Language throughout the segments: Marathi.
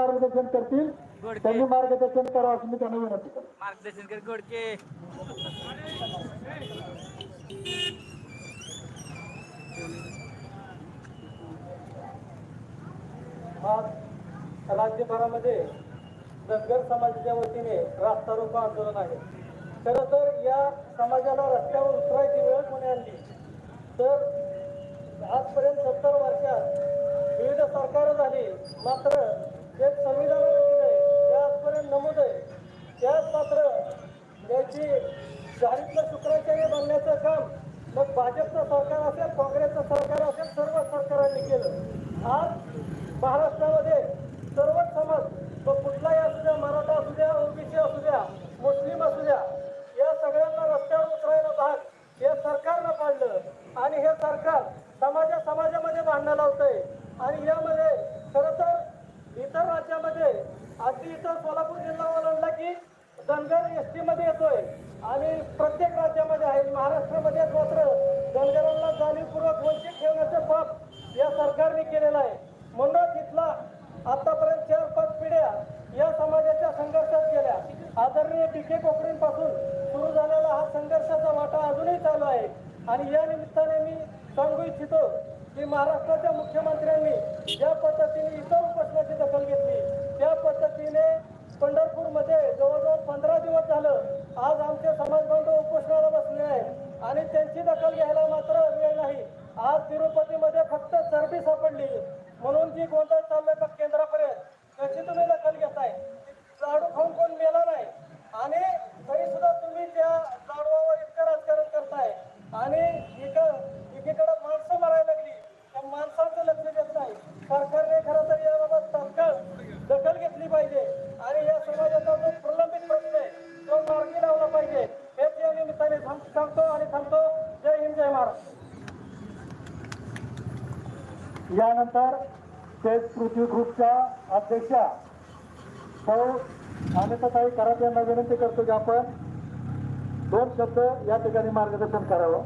मार्गदर्शन करतील. त्यांनी मार्गदर्शन करावं असं मी त्यांना विनंती करतो. मार्गदर्शन कर गोडके. आज राज्यभरामध्ये धनगर समाजाच्या वतीने रास्ता रोको आंदोलन आहे. खरं तर या समाजाला रस्त्यावर उतरायची वेळ कोणी आणली? तर आजपर्यंत सत्तर वर्षात विविध सरकारं झाली. मात्र जे संविधानाने दिलंय ते आजपर्यंत नमूद आहे त्याच मात्र याची जाहीरलं शुक्राचार्य बनण्याचं काम मग भाजपचं सरकार असेल काँग्रेसचं सरकार असेल सर्व सरकारांनी केलं. आज महाराष्ट्र सर्वच समाज तो कुठलाही असू द्या मराठा असू द्या ओबीसी असू द्या मुस्लिम असू द्या या सगळ्यांना रस्त्यावर उतरायला भाग हे सरकारनं पाडलं आणि हे सरकार समाजा समाजामध्ये भांडणं लावतंय आणि यामध्ये खरं तर इतर राज्यामध्ये अगदी इतर सोलापूर जिल्हा ओलांडला की धनगर एस टी मध्ये येतोय आणि प्रत्येक राज्यामध्ये आहे महाराष्ट्रामध्ये मात्र धनगरांना जाणीवपूर्वक वंचित ठेवण्याचं पाप या सरकारने केलेलं आहे म्हणूनच इथला आतापर्यंत चार पाच पिढ्या या समाजाच्या संघर्षात गेल्या आदरणीय टी के सुरू झालेला हा संघर्षाचा वाटा अजूनही चालू आहे. आणि या निमित्ताने मी सांगू इच्छितो की महाराष्ट्राच्या मुख्यमंत्र्यांनी ज्या पद्धतीने इतर उपोषणाची दखल घेतली त्या पद्धतीने पंढरपूरमध्ये जवळजवळ पंधरा दिवस झालं आज आमचे समाज बांधव उपोषणाला बसले आहेत. आणि त्यांची दखल घ्यायला मात्र वेळ नाही. आज तिरुपतीमध्ये फक्त चरबी सापडली. म्हणून जी गोंधळ चाललोय का केंद्रापर्यंत त्याची तुम्ही दखल घेताय लाडू खाऊन कोण मेला नाही आणि तरी सुद्धा तुम्ही त्या लाडूवर इतकं राजकारण करताय आणि इकडं एकीकडे माणसं मारायला लागली त्या माणसाचं लक्ष देत नाही सरकारने खरं तर याबाबत तात्काळ दखल घेतली पाहिजे आणि या समाजाचा जो प्रलंबित प्रश्न आहे तो मार्गी लावला पाहिजे हेच या निमित्ताने थांब- सांगतो आणि थांबतो जय हिंद जय महाराष्ट्र यानंतर कृती ग्रुपच्या अध्यक्षा सौ अनिताताई करात यांना विनंती करतो की आपण दोन शब्द या ठिकाणी मार्गदर्शन करावं.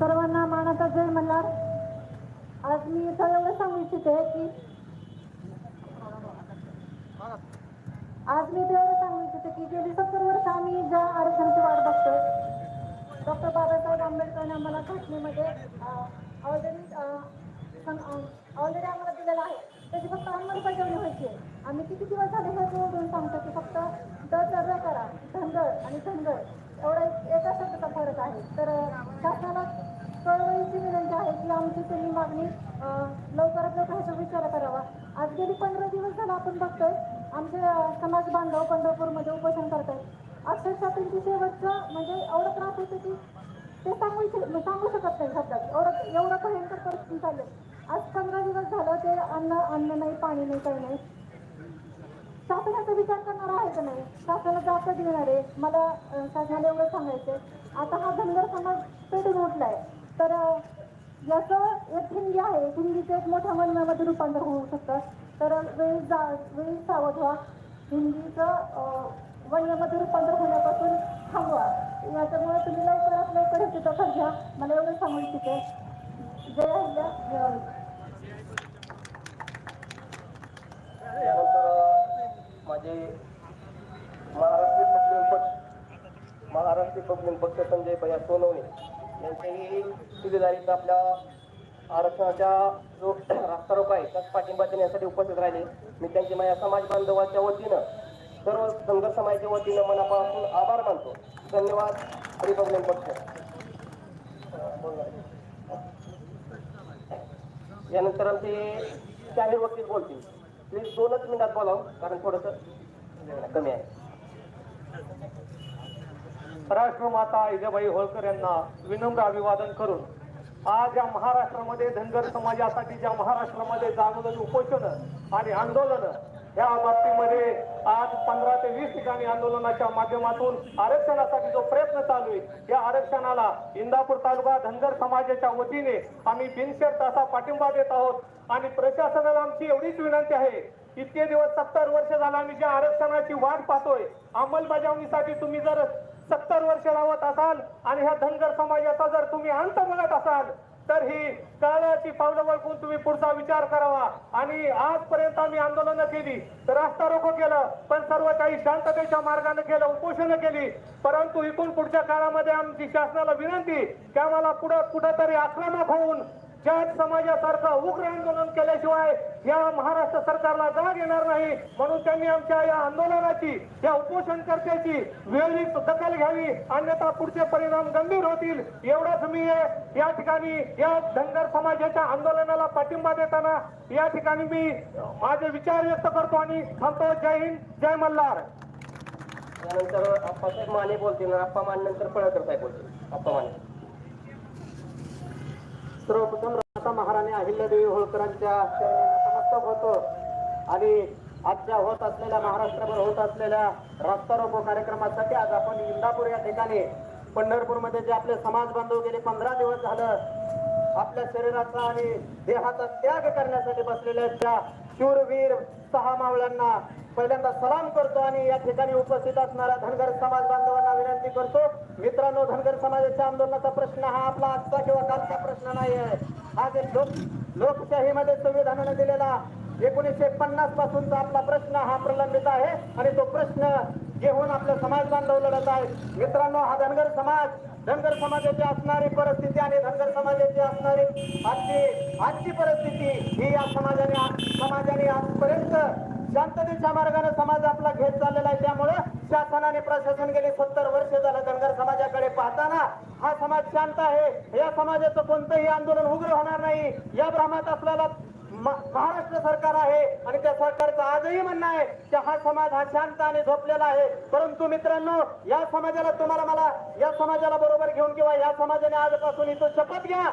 सर्वांना मानाचा जय म्हणणार. आज मी इथं एवढं सांगू इच्छिते की आज मी तेवढं सांगू इच्छिते की गेली सत्तर वर्ष आम्ही ज्या आरक्षणाची वाट बघतोय डॉक्टर बाबासाहेब आंबेडकरने आम्हाला घटनेमध्ये ऑलरेडी ऑलरेडी आम्हाला दिलेलं आहे. त्याची फक्त अंमलबजावणी व्हायची आहे. आम्ही किती दिवस झाले हे बोलून सांगतो की फक्त दर करा धनगर आणि धनगर एवढा एक- एका शब्दाचा फरक आहे. तर शासनाला कळवळीची विनंती आहे की आमची तुम्ही मागणी लवकरात लवकर ह्याचा विचार करावा. आज गेली पंधरा दिवस झाला आपण बघतोय आमचे समाज बांधव पंढरपूरमध्ये उपोषण करतात. अक्षरशः त्यांची शेवटचं म्हणजे एवढं त्रास होतो की ते सांगू इच्छ- म्हणजे सांगू शकत नाही शब्दात. एवढं एवढं भयंकर परिस्थिती चालली आहे. आज पंधरा दिवस झालं ते अन्न अन्न नाही पाणी नाही काही नाही. शासनाचा विचार करणार आहे का नाही? शासनाला जास्त देणार आहे. मला शासनाला एवढं सांगायचंय. आता हा धनगर समाज पेटून उठलाय. तर याचं एक हिंदी आहे. हिंदीचं एक मोठ्या वनव्यामध्ये रूपांतर होऊ शकतं. तर वेळी जा वेळी सावध व्हा हिंदीचं अं, वन्यामध्ये रूपांतर होण्यापासून थांबवा याच्यामुळे तुम्ही लवकरात लवकर ह्याची दखल घ्या मला एवढं सांगू इच्छिते. जय हिंद जय माझे महाराष्ट्र पब्लिक पक्ष महाराष्ट्र पब्लिक पक्ष संजय भैया सोनवणे यांच्याही सुभेदारीचा आपल्या आरक्षणाच्या जो रास्तारोप आहे त्याच पाठिंबा देण्यासाठी उपस्थित राहिले. मी त्यांची माझ्या समाज बांधवाच्या वतीनं सर्व धनगर समाजाच्या वतीनं मनापासून आभार मानतो. धन्यवाद. रिपब्लिक पक्ष यानंतर आमचे जाहीर वकील बोलतील. प्लीज दोनच मिनिटात बोलावं कारण थोडंसं कमी आहे. राष्ट्रमाता इजाबाई होळकर यांना विनम्र अभिवादन करून आज या महाराष्ट्रामध्ये धनगर समाजासाठी ज्या महाराष्ट्रामध्ये जागोजागी उपोषण आणि आंदोलन या बाबतीमध्ये आज पंधरा ते वीस ठिकाणी आंदोलनाच्या माध्यमातून आरक्षणासाठी जो प्रयत्न चालू आहे या आरक्षणाला इंदापूर तालुका धनगर समाजाच्या वतीने आम्ही बिनशर्त असा पाठिंबा देत आहोत. आणि प्रशासनाला आमची एवढीच विनंती आहे इतके दिवस सत्तर वर्ष झाला आम्ही ज्या आरक्षणाची वाट पाहतोय अंमलबजावणीसाठी तुम्ही जर सत्तर वर्ष लावत असाल आणि ह्या धनगर समाजाचा जर तुम्ही अंत बघत असाल तर ही काळाची पावलं वळखून तुम्ही पुढचा विचार करावा. आणि आजपर्यंत आम्ही आंदोलनं केली तर रास्ता रोको केलं पण सर्व काही शांततेच्या मार्गाने केलं उपोषणं केली. परंतु इकून पुढच्या काळामध्ये आमची शासनाला विनंती की आम्हाला पुढं कुठंतरी आक्रमक होऊन जाट समाजासारखं उग्र आंदोलन केल्याशिवाय या महाराष्ट्र सरकारला जाग येणार नाही. म्हणून त्यांनी आमच्या या आंदोलनाची या उपोषणकर्त्याची वेळी दखल घ्यावी. अन्यथा पुढचे परिणाम गंभीर होतील. एवढंच मी या ठिकाणी या धनगर समाजाच्या आंदोलनाला पाठिंबा देताना या ठिकाणी मी माझे विचार व्यक्त करतो आणि थांबतो. जय हिंद जय मल्हार. त्यानंतर आप्पासाहेब माने बोलतील आप्पा माने नंतर पळकर साहेब बोलतील. आप्पा माने. सर्वप्रथम राजा महाराणी अहिल्यादेवी होळकरांच्या नतमस्तक होतो. आणि आजच्या होत असलेल्या महाराष्ट्रभर होत असलेल्या रस्ता रोको कार्यक्रमासाठी आज आपण इंदापूर या ठिकाणी पंढरपूरमध्ये जे आपले समाज बांधव गेले पंधरा दिवस झालं आपल्या शरीराचा आणि देहाचा त्याग करण्यासाठी बसलेल्या त्या शूरवीर सहा मावळ्यांना पहिल्यांदा सलाम करतो आणि या ठिकाणी उपस्थित असणाऱ्या धनगर समाज बांधवांना विनंती करतो. मित्रांनो धनगर समाजाच्या आंदोलनाचा प्रश्न हा आपला आजचा किंवा कालचा प्रश्न नाही आहे. हा जे लोक लोकशाहीमध्ये संविधानाने दिलेला एकोणीसशे पन्नास पासूनचा आपला प्रश्न हा प्रलंबित आहे आणि तो प्रश्न घेऊन आपले समाज बांधव लढत आहे मित्रांनो हा धनगर समाज धनगर समाजाची असणारी परिस्थिती आणि धनगर समाजाची असणारी आजची आजची परिस्थिती ही या समाजाने समाजाने आजपर्यंत शांततेच्या मार्गाने समाज आपला घेत चाललेला आहे. त्यामुळं शासनाने प्रशासन गेले सत्तर वर्ष झालं धनगर समाजाकडे पाहताना. हा समाज शांत आहे. या समाजाचं कोणतंही आंदोलन उग्र होणार नाही. या भ्रमात असलेला महाराष्ट्र सरकार आहे आणि त्या सरकारचं आजही म्हणणं आहे की हा समाज हा शांत आणि झोपलेला आहे. परंतु मित्रांनो या समाजाला तुम्हाला मला या समाजाला बरोबर घेऊन किंवा या समाजाने आजपासून इथं शपथ घ्या.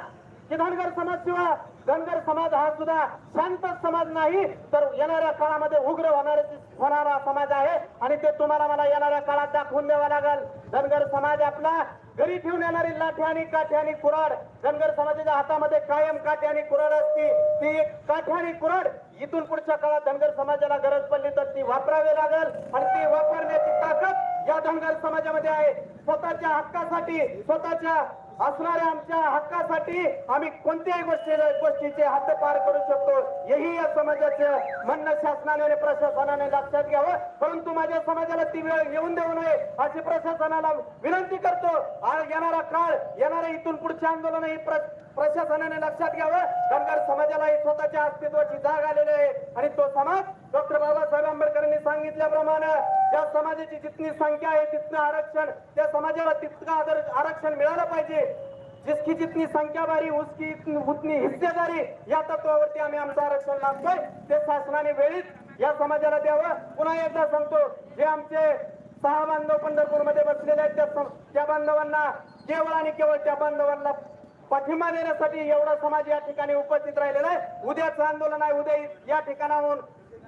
की धनगर समाज किंवा धनगर समाज हा सुद्धा शांत समाज नाही तर येणाऱ्या काळामध्ये उग्र होणारे होणारा समाज आहे. आणि ते तुम्हाला मला येणाऱ्या काळात दाखवून द्यावा लागेल. धनगर समाज आपला घरी ठेवून येणारी लाठी आणि काठी आणि कुराड धनगर समाजाच्या हातामध्ये कायम काठी आणि कुराड असते. ती एक काठी आणि कुराड इथून पुढच्या काळात धनगर समाजाला गरज पडली तर ती वापरावी लागेल. आणि ती वापरण्याची ताकद या धनगर समाजामध्ये आहे. स्वतःच्या हक्कासाठी स्वतःच्या असणाऱ्या आमच्या हक्कासाठी आम्ही कोणत्याही गोष्टी गोष्टीचे हात पार करू शकतो. हेही या समाजाचं म्हणणं शासनाने आणि प्रशासनाने लक्षात घ्यावं. परंतु माझ्या समाजाला ती वेळ येऊन देऊ नये अशी प्रशासनाला विनंती करतो. येणारा काळ येणारे इथून पुढचे आंदोलन हे प्रशासनाने लक्षात घ्यावं. धनगर समाजालाही स्वतःच्या अस्तित्वाची जाग आलेली आहे आणि तो समाज डॉक्टर बाबासाहेब आंबेडकरांनी सांगितल्याप्रमाणे ज्या समाजाची जितनी संख्या आहे तितकं आरक्षण त्या समाजाला तितकं आदर- आरक्षण मिळालं पाहिजे. जिसकी जितनी संख्या बारी उसकी उतनी हिस्सेदारी या तत्वावरती आम्ही आमचं आरक्षण लागतोय ते शासनाने वेळीच या समाजाला द्यावं. पुन्हा एकदा सांगतो जे आमचे सहा बांधव पंढरपूरमध्ये बसलेले आहेत. त्या त्या बांधवांना केवळ आणि केवळ त्या बांधवांना पाठिंबा देण्यासाठी एवढा समाज या ठिकाणी उपस्थित राहिलेला आहे. उद्याचं आंदोलन आहे. उद्या या ठिकाणाहून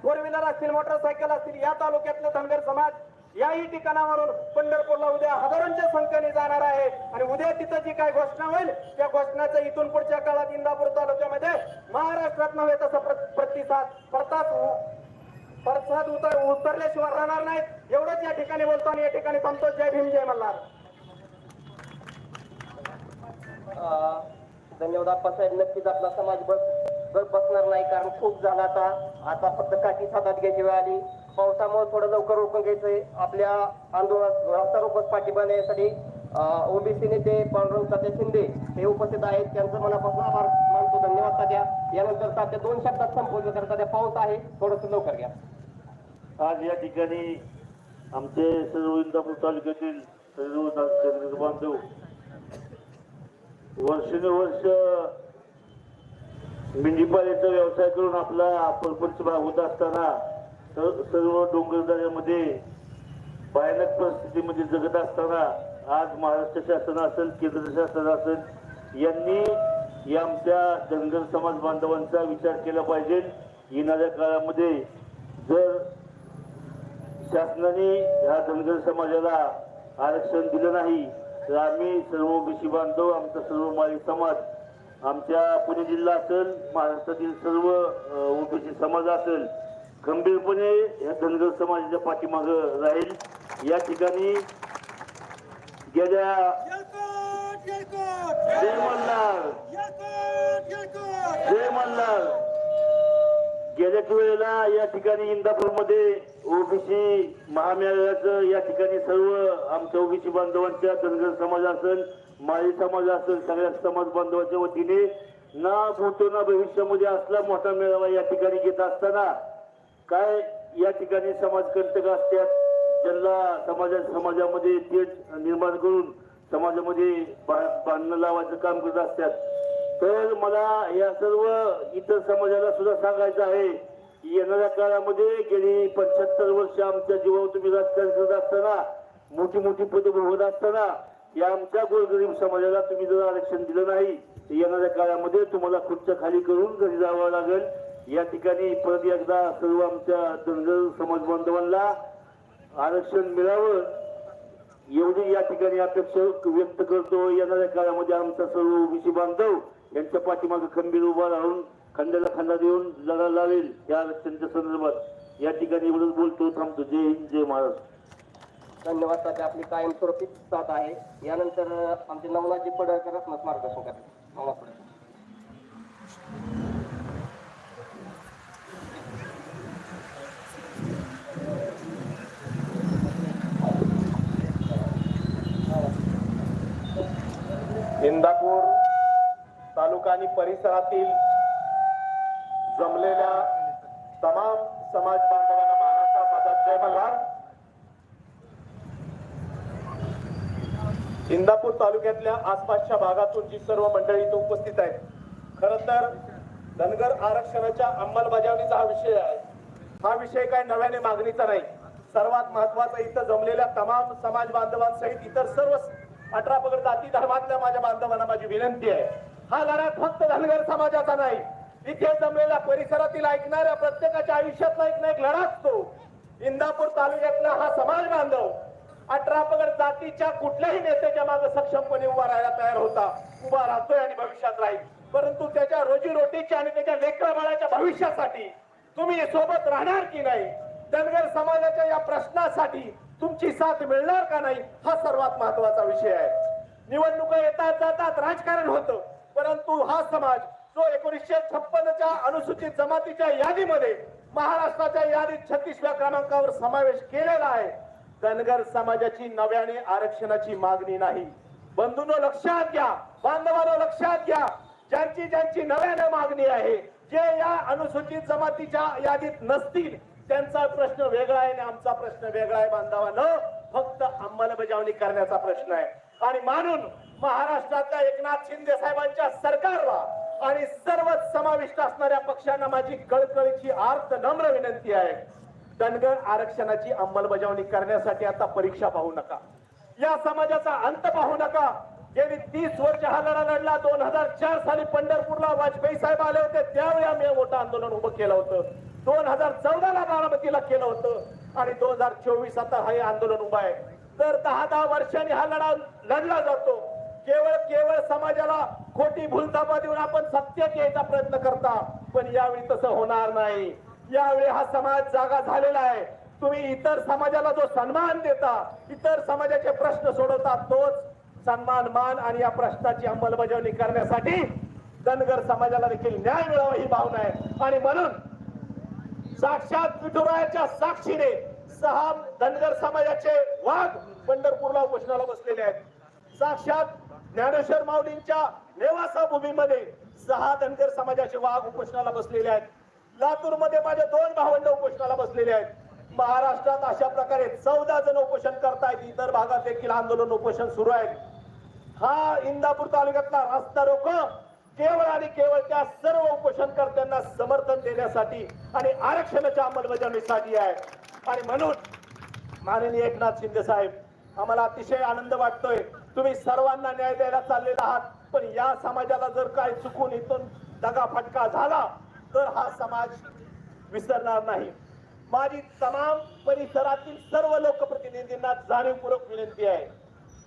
फोर व्हीलर असतील मोटरसायकल असतील या तालुक्यातले धनगर समाज याही ठिकाणावरून पंढरपूरला उद्या हजारोंच्या संख्येने जाणार आहे. आणि उद्या तिथं जी काय घोषणा होईल त्या घोषणाचं इथून पुढच्या काळात इंदापूर तालुक्यामध्ये महाराष्ट्रात नव्हे तसा प्रतिसाद प्रताप प्रसाद उतर उतरल्याशिवाय राहणार नाहीत. एवढंच या ठिकाणी बोलतो आणि या ठिकाणी थांबतो. जय भीम जय मल्हार. अं, धन्यवाद आप्पासाहेब नक्कीच आपला समाज बस बस बसणार नाही कारण खूप झाला आता. आता फक्त काठी हातात घ्यायची वेळ आली. पावसामुळे थोडं लवकर रोखून घ्यायचंय. आपल्या आंदोलन रस्ता रोखच पाठिंबा देण्यासाठी ओबीसी नेते पांडुरंग तात्या शिंदे हे उपस्थित आहेत. त्यांचं मनापासून आभार मानतो धन्यवाद तात्या. यानंतर तात्या दोन शब्दात संपवले तर तात्या पाऊस आहे. थोडस लवकर घ्या. आज या ठिकाणी आमचे सर्व इंदापूर तालुक्यातील सर्व बांधव वर्षानुवर्ष मेंढीपाल्याचा व्यवसाय करून आपला परपंच भागवत असताना सर्व सर्व डोंगरदऱ्यामध्ये भयानक परिस्थितीमध्ये जगत असताना आज महाराष्ट्र शासन असेल केंद्र शासन असेल यांनी या आमच्या धनगर समाज बांधवांचा विचार केला पाहिजे. येणाऱ्या काळामध्ये जर शासनाने ह्या धनगर समाजाला आरक्षण दिलं नाही तर आम्ही सर्व ओबीसी बांधव आमचा सर्व माळी समाज आमच्या पुणे जिल्हा असेल महाराष्ट्रातील सर्व ओबीसी समाज असेल खंबीरपणे ह्या धनगर समाजाच्या पाठीमागं राहील. या ठिकाणी गेल्या जय मल्हार जय मल्हार गेल्याच वेळेला या ठिकाणी इंदापूरमध्ये ओबीसी महामेळाव्याचं या ठिकाणी सर्व आमच्या ओबीसी बांधवांच्या धनगर समाज असेल माळी समाज असेल सगळ्या समाज बांधवांच्या वतीने ना भूतो ना भविष्यामध्ये असला मोठा मेळावा या ठिकाणी घेत असताना काय या ठिकाणी समाजकंटक असतात ज्यांना समाजा समाजामध्ये तेच निर्माण करून समाजामध्ये बांधणं लावायचं काम करत असतात तर मला या सर्व इतर समाजाला सुद्धा सांगायचं आहे की येणाऱ्या काळामध्ये गेली पंच्याहत्तर वर्ष आमच्या जीवावर तुम्ही राजकारण करत असताना मोठी मोठी पदं भोगत असताना या आमच्या गोरगरीब समाजाला तुम्ही जर आरक्षण दिलं नाही तर येणाऱ्या काळामध्ये तुम्हाला खुर्च्या खाली करून घरी जावं लागेल. या ठिकाणी परत एकदा सर्व आमच्या धनगर समाज बांधवांना आरक्षण मिळावं एवढी या ठिकाणी अपेक्षा व्यक्त करतो. येणाऱ्या काळामध्ये आमचा सर्व ओबीसी बांधव यांच्या पाठीमागे खंबीर उभा राहून खांद्याला खांदा देऊन लढा लावेल या आरक्षणाच्या संदर्भात. या ठिकाणी एवढंच बोलतो थांबतो. जय हिंद जय महाराष्ट्र. धन्यवाद साहेब. आपली कायमस्वरूपी साथ आहे. यानंतर आमचे नवनाथजी पडळकर रत्नास मार्गदर्शन करतील. नवनाथ पडळकर इंदापूर तालुका आणि परिसरातील जमलेल्या तमाम समाज बांधवांना मानाचा माझा जय मल्हार. इंदापूर तालुक्यातल्या आसपासच्या भागातून जी सर्व मंडळी इथं उपस्थित आहेत खर तर धनगर आरक्षणाच्या अंमलबजावणीचा हा विषय आहे. हा विषय काय नव्याने मागणीचा नाही. सर्वात महत्त्वाचा इथं जमलेल्या तमाम समाज बांधवांसहित इतर सर्व अठरा पगड जाती धर्मातल्या माझ्या बांधवांना माझी विनंती आहे. हा लढा फक्त धनगर समाजाचा नाही. इथे जमलेल्या परिसरातील ऐकणाऱ्या प्रत्येकाच्या आयुष्यातला एक ना एक लढा असतो. इंदापूर तालुक्यातला हा समाज बांधव अठरा पगड जातीच्या कुठल्याही नेत्याच्या मागे सक्षमपणे उभा राहायला तयार होता. उभा राहतोय आणि भविष्यात राहील. परंतु त्याच्या रोजीरोटीच्या आणि त्याच्या लेकराबाळाच्या भविष्यासाठी तुम्ही सोबत राहणार की नाही? धनगर समाजाच्या या प्रश्नासाठी तुमची साथ मिळणार का नाही? हा सर्वात महत्त्वाचा विषय आहे. निवडणुका येतात जातात राजकारण होतं. परंतु हा समाज जो एकोणीसशे छप्पनच्या अनुसूचित जमातीच्या यादीमध्ये महाराष्ट्राच्या यादीत छत्तीसव्या क्रमांकावर समावेश केलेला आहे धनगर समाजाची नव्याने आरक्षणाची मागणी नाही. बंधूनो लक्षात घ्या बांधवांनो लक्षात घ्या ज्यांची ज्यांची नव्याने मागणी आहे जे या अनुसूचित जमातीच्या यादीत नसतील त्यांचा प्रश्न वेगळा आहे आणि आमचा प्रश्न वेगळा आहे बांधवांनो. फक्त अंमलबजावणी करण्याचा प्रश्न आहे. आणि मानून महाराष्ट्रातल्या एकनाथ शिंदे साहेबांच्या सरकारला आणि सर्वच समाविष्ट असणाऱ्या पक्षांना माझी कळकळीची आर्त नम्र विनंती आहे. धनगर आरक्षणाची अंमलबजावणी करण्यासाठी आता परीक्षा पाहू नका. या समाजाचा अंत पाहू नका. गेली तीस वर्ष हा लढा लढला. दोन हजार चार साली पंढरपूरला वाजपेयी साहेब आले होते. त्यावेळी आम्ही मोठं आंदोलन उभं केलं होतं. दोन हजार चौदाला बारामतीला केलं होतं. आणि दोन हजार चोवीस आता हे आंदोलन उभं आहे. तर दहा दहा वर्षांनी हा लढा लढला जातो. केवळ केवळ समाजाला खोटी भूलथापा देऊन आपण सत्यात यायचा प्रयत्न करता पण यावेळी तसं होणार नाही. यावेळी हा समाज जागा झालेला आहे. तुम्ही इतर समाजाला जो सन्मान देता इतर समाजाचे प्रश्न सोडवता तोच सन्मान मान आणि या प्रश्नाची अंमलबजावणी करण्यासाठी धनगर समाजाला देखील न्याय मिळावा ही भावना आहे. आणि म्हणून साक्षात विठुरायाच्या साक्षीने सहा धनगर समाजाचे वाघ पंढरपूरला उपोषणाला बसलेले आहेत. साक्षात ज्ञानेश्वर माऊलींच्या नेवासा भूमीमध्ये सहा धनगर समाजाचे वाघ उपोषणाला बसलेले आहेत. लातूरमध्ये माझे दोन भावंड उपोषणाला बसलेले आहेत. महाराष्ट्रात अशा प्रकारे चौदा जण उपोषण करतायत इतर भागात देखील आंदोलन उपोषण सुरू आहे हा इंदापूर तालुक्यातला रस्ता रोको केवळ आणि केवळ त्या सर्व उपोषणकर्त्यांना समर्थन देण्यासाठी आणि आरक्षणाच्या अंमलबजावणीसाठी आहे. आणि म्हणून माननीय एकनाथ शिंदे साहेब आम्हाला अतिशय आनंद वाटतोय तुम्ही सर्वांना न्याय द्यायला चाललेला आहात पण या समाजाला जर काय चुकून इथून दगा फटका झाला तर हा समाज विसरणार नाही. माझी तमाम परिसरातील सर्व लोकप्रतिनिधींना जाणीवपूर्वक विनंती आहे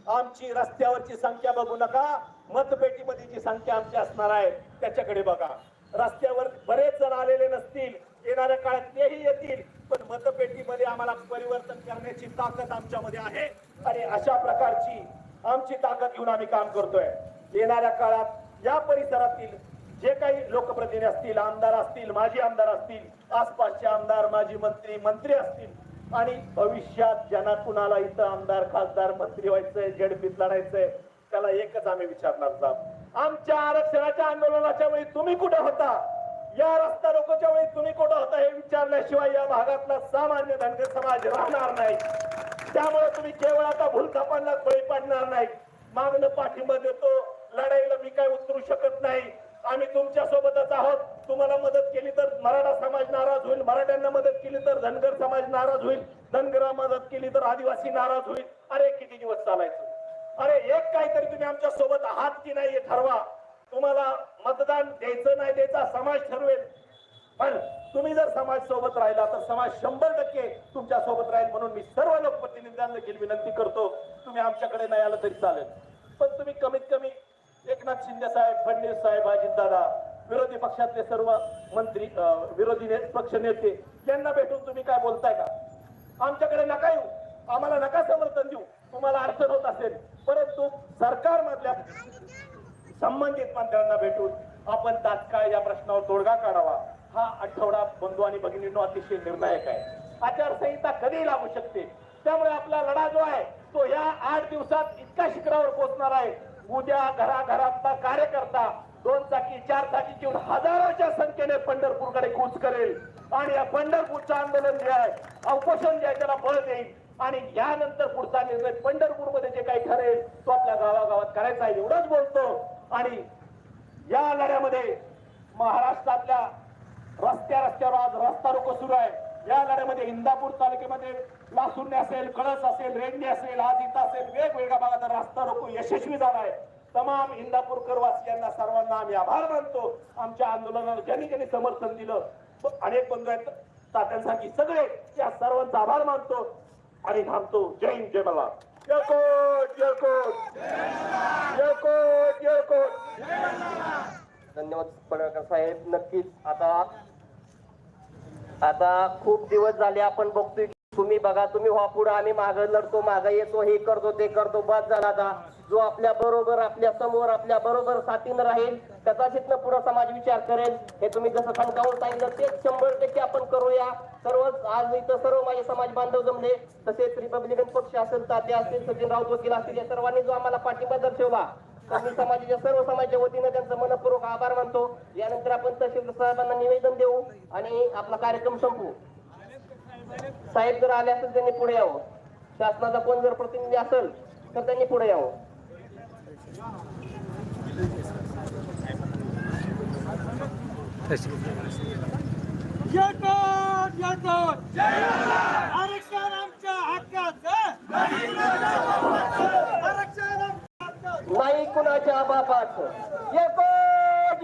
आमची रस्त्यावरची संख्या बघू नका मतपेटीमध्ये जी संख्या आमची असणार आहे त्याच्याकडे बघा. रस्त्यावर बरेच जण आलेले नसतील येणाऱ्या काळात तेही येतील पण मतपेटीमध्ये आम्हाला परिवर्तन करण्याची ताकद आमच्यामध्ये आहे. आणि अशा प्रकारची आमची ताकद घेऊन आम्ही काम करतोय. येणाऱ्या काळात या परिसरातील जे काही लोकप्रतिनिधी असतील आमदार असतील माजी आमदार असतील आसपासचे आमदार माजी मंत्री मंत्री असतील आणि भविष्यात ज्यांना कुणाला इथं आमदार खासदार मंत्री व्हायचंय जडपीत लढायचंय त्याला एकच आम्ही विचारणार साहेब आमच्या आरक्षणाच्या आंदोलनाच्या वेळी तुम्ही कुठे होता? या रस्ता रोकोच्या वेळी तुम्ही कुठं होता हे विचारल्याशिवाय या भागातला सामान्य धनगर समाज राहणार नाही. त्यामुळे तुम्ही केवळ आता भूलथापांना बळी पाडणार नाही. मागणं पाठिंबा देतो. लढाईला मी काय उतरू शकत नाही. आम्ही तुमच्या सोबतच आहोत. तुम्हाला मदत केली तर मराठा समाज नाराज होईल. मराठ्यांना मदत केली तर धनगर समाज नाराज होईल. धनगरा मदत केली तर आदिवासी नाराज होईल. अरे किती दिवस चालायचं? अरे एक काहीतरी तुम्ही आमच्यासोबत आहात की नाही हे ठरवा. तुम्हाला मतदान द्यायचं नाही द्यायचा समाज ठरवेल. पण तुम्ही जर समाज सोबत राहिला तर समाज शंभर टक्के तुमच्यासोबत राहील म्हणून मी सर्व लोकप्रतिनिधींना देखील विनंती करतो. तुम्ही आमच्याकडे नाही आलं तरी चालेल. पण तुम्ही कमीत कमी एकनाथ शिंदे साहेब फडणवीस साहेब अजितदादा विरोधी पक्षातले सर्व मंत्री अं, विरोधी ने- पक्ष नेते यांना भेटून तुम्ही काय बोलताय का? आमच्याकडे नका येऊ. आम्हाला नका समर्थन देऊ. तुम्हाला अडचण होत असेल. परंतु सरकारमधल्या संबंधित मंत्र्यांना भेटून आपण तात्काळ या प्रश्नावर तोडगा काढावा. हा आठवडा बंधू आणि भगिनींनो अतिशय निर्णायक आहे. आचारसंहिता कधीही लागू शकते. त्यामुळे आपला लढा जो आहे तो या आठ दिवसात इतका शिखरावर पोहोचणार आहे. उद्या घराघरातला कार्यकर्ता दोन चाकी चार चाकी घेऊन हजारोच्या संख्येने पंढरपूरकडे कूच करेल. आणि या पंढरपूरचं आंदोलन जे आहे उपोषण जे आहे त्याला बळ देईल. आणि यानंतर पुढचा निर्णय पंढरपूरमध्ये जे काही ठरेल तो आपल्या गावागावात करायचा आहे. एवढंच बोलतो. आणि या लढ्यामध्ये महाराष्ट्रातल्या रस्त्या रस्त्यावर आज रस्ता रोको सुरू आहे. या लढ्यामध्ये इंदापूर तालुक्यामध्ये लासुर्णे असेल कळस असेल रेडणी असेल आज इथं असेल वेगवेगळ्या भागात रस्ता रोको यशस्वी झाला आहे. तमाम इंदापूरकर वासियांना सर्वांना आम्ही आभार मानतो. आमच्या आंदोलनाला ज्यांनी ज्यांनी समर्थन दिलं अनेक बंधू आहेत. तात्यांसाठी सगळे या सर्वांचा आभार मानतो आणि थांबतो. जय हिंद जय मला जय कोट जय कोट जय कोट जय कोट धन्यवाद पडळकर साहेब. नक्कीच आता आता खूप दिवस झाले आपण बघतोय तुम्ही बघा तुम्ही व्हा आम्ही मागं लढतो माग येतो हे करतो ते करतो बस झाला आता. जो आपल्या बरोबर आपल्यासमोर आपल्या बरोबर साथीनं राहील त्याचा तिथनं पुढे समाज विचार करेल हे तुम्ही जसं सांगतावून सांगितलं तेच शंभर टक्के आपण करूया. सर्वच आज इथं सर्व माझे समाज बांधव जमले. तसेच रिपब्लिकन पक्ष असेल तात्या असतील सचिन राऊत वकील असतील या सर्वांनी जो आम्हाला पाठिंबा दर्शवला मी समाजाच्या सर्व समाजाच्या वतीनं त्यांचं मनपूर्वक आभार मानतो. यानंतर आपण तहसीलदार साहेबांना निवेदन देऊ आणि आपला कार्यक्रम संपवू. साहेब जर आले असेल त्यांनी पुढे यावं. शासनाचा कोण जर प्रतिनिधी असेल तर त्यांनी पुढे यावं. आरक्षण आमच्या हक्काचं आरक्षण नाही कुणाच्या बापाच. येकोट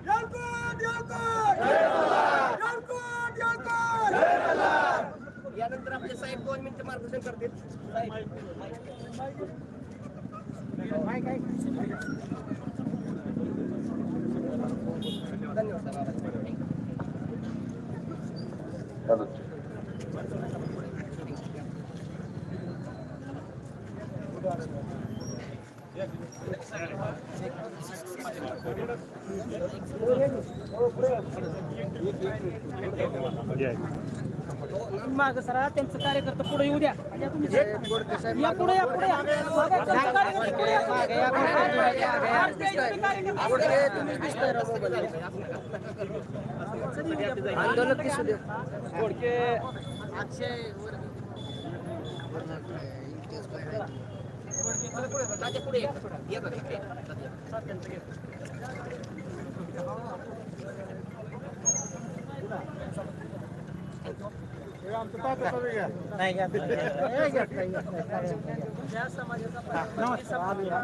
यानंतर आपले साहेब दोन मिनिटं मार्गदर्शन करतील. धन्यवाद. माग सरा त्यांचं कार्यकर्ता पुढे येऊ द्या. या पुढे या पुढे पुढे ये. ये बघ इकडे. ज्या समाजाचा पाहिजे.